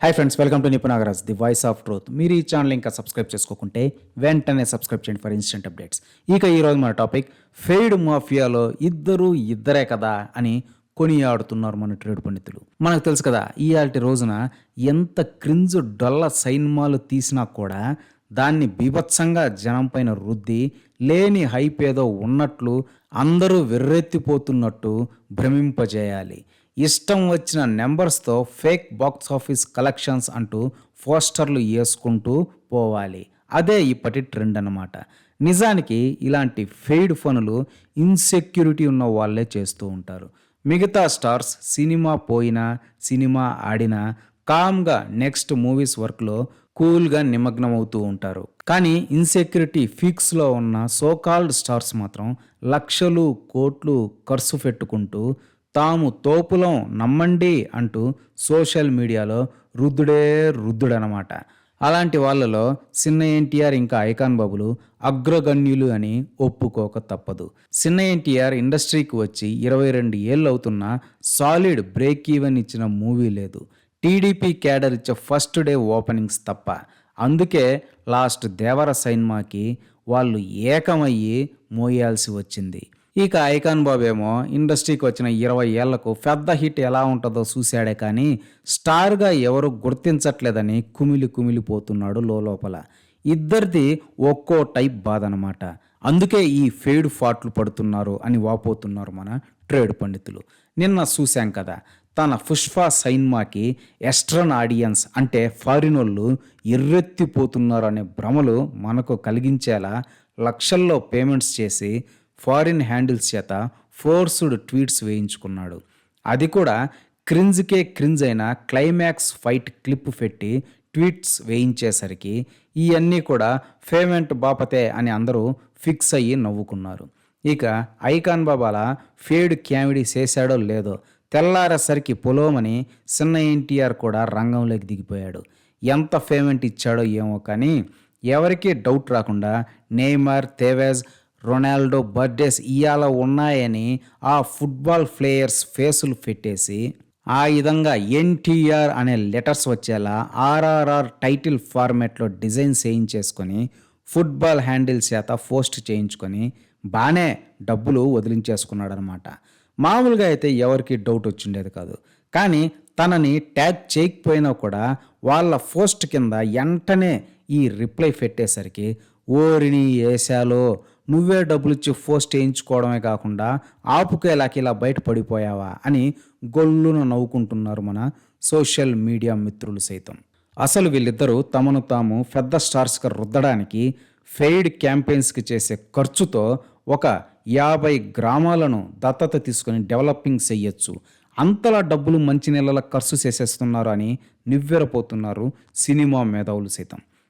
Hi friends welcome to Nipunagaraj the voice of truth మీరు ఈ channel ఇంకా subscribe చేసుకోకుంటే వెంటనే సబ్స్క్రైబ్ చేయండి ఫర్ ఇన్స్టెంట్ అప్డేట్స్ ఇక ఈరోజు మన టాపిక్ ఫెయిడ్ మాఫియాలో ఇద్దరు ఇద్దరే కదా అని కొనియాడుతున్నారు మన ట్రేడ్ పండితులు. మనకు తెలుసు కదా ఇయాల్టి రోజున ఎంత క్రింజు డొల్ల సైన్మాలు తీసినా కూడా దాన్ని బీభత్సంగా జనం పైన రుద్ది లేని హైప్ ఏదో ఉన్నట్లు అందరూ వెర్రెత్తిపోతున్నట్టు భ్రమింపజేయాలి. ఇష్టం వచ్చిన నెంబర్స్తో ఫేక్ బాక్స్ ఆఫీస్ కలెక్షన్స్ అంటూ పోస్టర్లు వేసుకుంటూ పోవాలి. అదే ఇప్పటి ట్రెండ్ అన్నమాట. నిజానికి ఇలాంటి ఫెయిడ్ ఫనులు ఇన్సెక్యూరిటీ ఉన్న వాళ్ళే చేస్తూ ఉంటారు. మిగతా స్టార్స్ సినిమా పోయినా సినిమా ఆడినా కామ్గా నెక్స్ట్ మూవీస్ వర్క్లో కూల్గా నిమగ్నమవుతూ ఉంటారు. కానీ ఇన్సెక్యూరిటీ ఫిక్స్లో ఉన్న సోకాల్డ్ స్టార్స్ మాత్రం లక్షలు కోట్లు ఖర్చు పెట్టుకుంటూ తాము తోపులం నమ్మండి అంటూ సోషల్ మీడియాలో రుద్దుడే రుద్దుడనమాట అలాంటి వాళ్ళలో చిన్న ఎన్టీఆర్ ఇంకా ఐకాన్ బాబులు అగ్రగణ్యులు అని ఒప్పుకోక తప్పదు. చిన్న ఎన్టీఆర్ ఇండస్ట్రీకి వచ్చి ఇరవై రెండు ఏళ్ళు అవుతున్నా సాలిడ్ బ్రేక్ ఈవెన్ ఇచ్చిన మూవీ లేదు. టీడీపీ క్యాడర్ ఇచ్చే ఫస్ట్ డే ఓపెనింగ్స్ తప్ప. అందుకే లాస్ట్ దేవర సైన్మాకి వాళ్ళు ఏకమయ్యి మోయాల్సి వచ్చింది. ఇక ఐకాన్ బాబు ఏమో ఇండస్ట్రీకి వచ్చిన ఇరవై ఏళ్ళకు పెద్ద హిట్ ఎలా ఉంటుందో చూశాడే కానీ స్టార్గా ఎవరు గుర్తించట్లేదని కుమిలి కుమిలిపోతున్నాడు లోపల ఇద్దరిది ఒక్కో టైప్ బాధ అనమాట అందుకే ఈ ఫెయిడ్ ఫాట్లు పడుతున్నారు అని వాపోతున్నారు మన ట్రేడ్ పండితులు. నిన్న చూశాం కదా తన పుష్ప సైన్మాకి ఎస్ట్రన్ ఆడియన్స్ అంటే ఫారిన్ వాళ్ళు ఎర్రెత్తిపోతున్నారు అనే భ్రమలు మనకు కలిగించేలా లక్షల్లో పేమెంట్స్ చేసి ఫారిన్ హ్యాండిల్స్ చేత ఫోర్స్డ్ ట్వీట్స్ వేయించుకున్నాడు. అది కూడా క్రింజ్కే క్రింజ్ అయిన క్లైమాక్స్ ఫైట్ క్లిప్ పెట్టి ట్వీట్స్ వేయించేసరికి ఇవన్నీ కూడా ఫేమెంట్ బాపతే అని అందరూ ఫిక్స్ అయ్యి నవ్వుకున్నారు. ఇక ఐకాన్ బాబాల ఫేడ్ క్యామిడీ చేశాడో లేదో తెల్లారేసరికి పొలోమని చిన్న ఎన్టీఆర్ కూడా రంగంలోకి దిగిపోయాడు. ఎంత పేమెంట్ ఇచ్చాడో ఏమో కానీ ఎవరికీ డౌట్ రాకుండా నేమార్ తేవేజ్ రొనాల్డో బర్త్డేస్ ఇవాళ ఉన్నాయని ఆ ఫుట్బాల్ ప్లేయర్స్ ఫేసులు పెట్టేసి ఆ విధంగా ఎన్టీఆర్ అనే లెటర్స్ వచ్చేలా ఆర్ఆర్ఆర్ టైటిల్ ఫార్మాట్లో డిజైన్ చేయించేసుకొని ఫుట్బాల్ హ్యాండిల్స్ చేత పోస్ట్ చేయించుకొని బాగానే డబ్బులు వదిలించేసుకున్నాడనమాట. మామూలుగా అయితే ఎవరికి డౌట్ వచ్చిండేది కాదు. కానీ తనని ట్యాగ్ చేయకపోయినా కూడా వాళ్ళ పోస్ట్ కింద వెంటనే ఈ రిప్లై పెట్టేసరికి ఓరిని వేశాలో నువ్వే డబ్బులు ఇచ్చి పోస్ట్ చేయించుకోవడమే కాకుండా ఆపుకేలాకి ఇలా బయట పడిపోయావా అని గొల్లున నవ్వుకుంటున్నారు మన సోషల్ మీడియా మిత్రులు సైతం. అసలు వీళ్ళిద్దరూ తమను తాము పెద్ద స్టార్స్గా రుద్దడానికి ఫెయిడ్ క్యాంపెయిన్స్కి చేసే ఖర్చుతో ఒక యాభై గ్రామాలను దత్తత తీసుకొని డెవలపింగ్ చెయ్యొచ్చు. అంతలా డబ్బులు మంచి నెలల ఖర్చు చేసేస్తున్నారు అని నివ్వెరపోతున్నారు సినిమా మేధావులు సైతం.